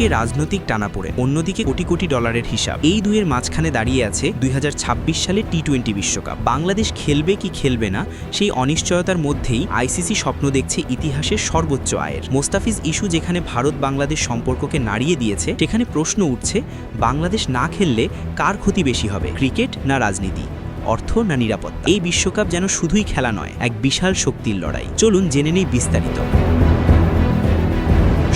একদিকে রাজনৈতিক টানাপোড়ে অন্যদিকে কোটি কোটি ডলারের হিসাব। এই দুইয়ের মাঝখানে দাঁড়িয়ে আছে দুই হাজার ছাব্বিশ সালে টি টোয়েন্টি বিশ্বকাপ। বাংলাদেশ খেলবে কি খেলবে না, সেই অনিশ্চয়তার মধ্যেই আইসিসি স্বপ্ন দেখছে ইতিহাসের সর্বোচ্চ আয়ের। মোস্তাফিজ ইস্যু যেখানে ভারত বাংলাদেশ সম্পর্ককে নাড়িয়ে দিয়েছে, সেখানে প্রশ্ন উঠছে, বাংলাদেশ না খেললে কার ক্ষতি বেশি হবে, ক্রিকেট না রাজনীতি? অর্থ না নিরাপত্তা? এই বিশ্বকাপ যেন শুধুই খেলা নয়, এক বিশাল শক্তির লড়াই। চলুন জেনে নেই বিস্তারিত।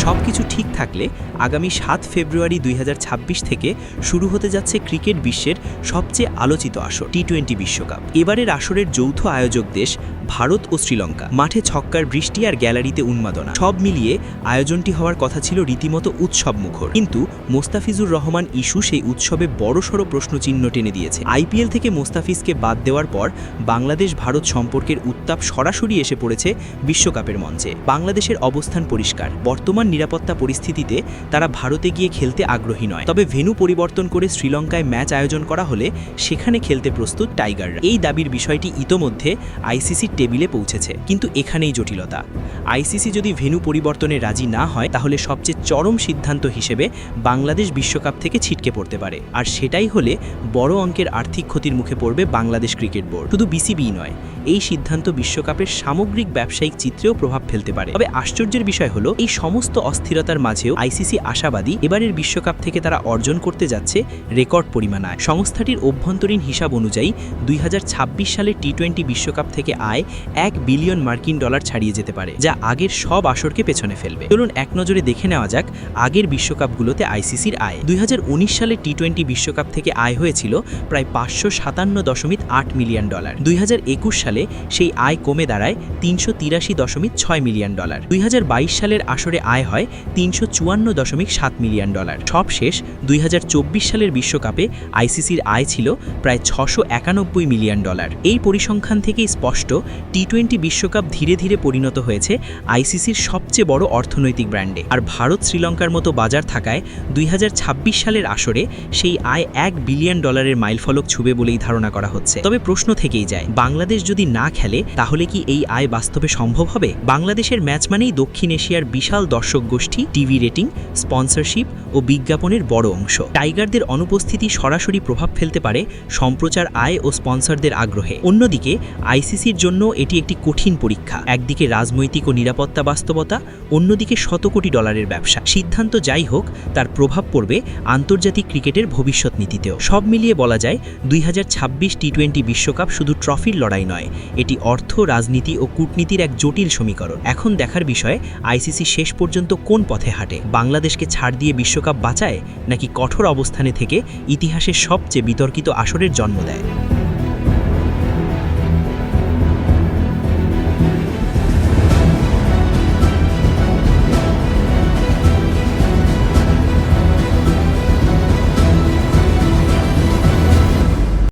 সবকিছু ঠিক থাকলে আগামী সাত ফেব্রুয়ারি দুই হাজার ছাব্বিশ থেকে শুরু হতে যাচ্ছে ক্রিকেট বিশ্বের সবচেয়ে আলোচিত আসর, টি টোয়েন্টি বিশ্বকাপ। এবারের আসরের যৌথ আয়োজক দেশ ভারত ও শ্রীলঙ্কা। মাঠে ছক্কার বৃষ্টি আর গ্যালারিতে উন্মাদনা। সব মিলিয়ে আয়োজনটি হওয়ার কথা ছিল রীতিমতো উৎসব মুখর কিন্তু মোস্তাফিজুর রহমান ইস্যু সেই উৎসবে বড়সড় প্রশ্নচিহ্ন টেনে দিয়েছে। আইপিএল থেকে মোস্তাফিজকে বাদ দেওয়ার পর বাংলাদেশ ভারত সম্পর্কের উত্তাপ সরাসরি এসে পড়েছে বিশ্বকাপের মঞ্চে। বাংলাদেশের অবস্থান পরিষ্কার। বর্তমান নিরাপত্তা পরিস্থিতিতে তারা ভারতে গিয়ে খেলতে আগ্রহী নয়। তবে ভেন্যু পরিবর্তন করে শ্রীলঙ্কায় ম্যাচ আয়োজন করা হলে সেখানে খেলতে প্রস্তুত টাইগাররা। এই দাবির বিষয়টি ইতোমধ্যে আইসিসির টেবিলে পৌঁছেছে, কিন্তু এখানেই জটিলতা। আইসিসি যদি ভেন্যু পরিবর্তনে রাজি না হয়, তাহলে সবচেয়ে চরম সিদ্ধান্ত হিসেবে বাংলাদেশ বিশ্বকাপ থেকে ছিটকে পড়তে পারে। আর সেটাই হলে বড় অঙ্কের আর্থিক ক্ষতির মুখে পড়বে বাংলাদেশ ক্রিকেট বোর্ড। শুধু বিসিবি নয়, এই সিদ্ধান্ত বিশ্বকাপের সামগ্রিক ব্যবসায়িক চিত্রেও প্রভাব ফেলতে পারে। তবে আশ্চর্যের বিষয় হলো, এই সমস্ত অস্থিরতার মাঝেও আইসিসি আশাবাদী এবারের বিশ্বকাপ থেকে তারা অর্জন করতে যাচ্ছে রেকর্ড পরিমাণ আয় সংস্থাটির অভ্যন্তরীণ হিসাব অনুযায়ী দুই সালের টি টোয়েন্টি বিশ্বকাপ থেকে আয় এক বিলিয়ন মার্কিন ডলার ছাড়িয়ে যেতে পারে, যা আগের সব আসরকে পেছনে ফেলবে। চলুন এক নজরে দেখে নেওয়া যাক আগের বিশ্বকাপগুলোতে আইসিসির আয়। দুই হাজার উনিশ সালে টি টোয়েন্টি বিশ্বকাপ থেকে আয় হয়েছিল প্রায় পাঁচশো সাতান্ন দশমিক আট মিলিয়ন ডলার। দুই হাজার একুশ সালে সেই আয় কমে দাঁড়ায় তিনশো তিরাশি দশমিক ছয় মিলিয়ন ডলার। দুই হাজার বাইশ সালের আসরে আয় হয় তিনশো চুয়ান্ন দশমিক সাত মিলিয়ন ডলার। সবশেষ দুই হাজার চব্বিশ সালের বিশ্বকাপে আইসিসির আয় ছিল প্রায় ছশো একানব্বই মিলিয়ন ডলার। এই পরিসংখ্যান থেকেই স্পষ্ট টি টোয়েন্টি বিশ্বকাপ ধীরে ধীরে পরিণত হয়েছে আইসিসির সবচেয়ে বড় অর্থনৈতিক ব্র্যান্ডে। আর ভারত শ্রীলঙ্কার মতো বাজার থাকায় দুই হাজার ছাব্বিশ সালের আসরে সেই আয় এক বিলিয়ন ডলারের মাইলফলক ছুবে বলেই ধারণা করা হচ্ছে। তবে প্রশ্ন থেকেই যায়, বাংলাদেশ যদি না খেলে, তাহলে কি এই আয় বাস্তবে সম্ভব হবে? বাংলাদেশের ম্যাচ মানেই দক্ষিণ এশিয়ার বিশাল দর্শক গোষ্ঠী টিভি রেটিং, স্পন্সরশিপ ও বিজ্ঞাপনের বড় অংশ। টাইগারদের অনুপস্থিতি সরাসরি প্রভাব ফেলতে পারে সম্প্রচার আয় ও স্পন্সরদের আগ্রহে। অন্যদিকে আইসিসির জন্য এটি একটি কঠিন পরীক্ষা। একদিকে রাজনৈতিক ও নিরাপত্তা বাস্তবতা, অন্যদিকে শত কোটি ডলারের ব্যবসা। সিদ্ধান্ত যাই হোক, তার প্রভাব পড়বে আন্তর্জাতিক ক্রিকেটের ভবিষ্যৎ নীতিতেও। সব মিলিয়ে বলা যায়, দুই হাজার টি টোয়েন্টি বিশ্বকাপ শুধু ট্রফির লড়াই নয়, এটি অর্থ, রাজনীতি ও কূটনীতির এক জটিল সমীকরণ। এখন দেখার বিষয়, আইসিসি শেষ পর্যন্ত কোন পথে হাঁটে? বাংলাদেশকে ছাড় দিয়ে বিশ্বকাপ বাঁচায়, নাকি কঠোর অবস্থানে থেকে ইতিহাসের সবচেয়ে বিতর্কিত আসরের জন্ম দেয়?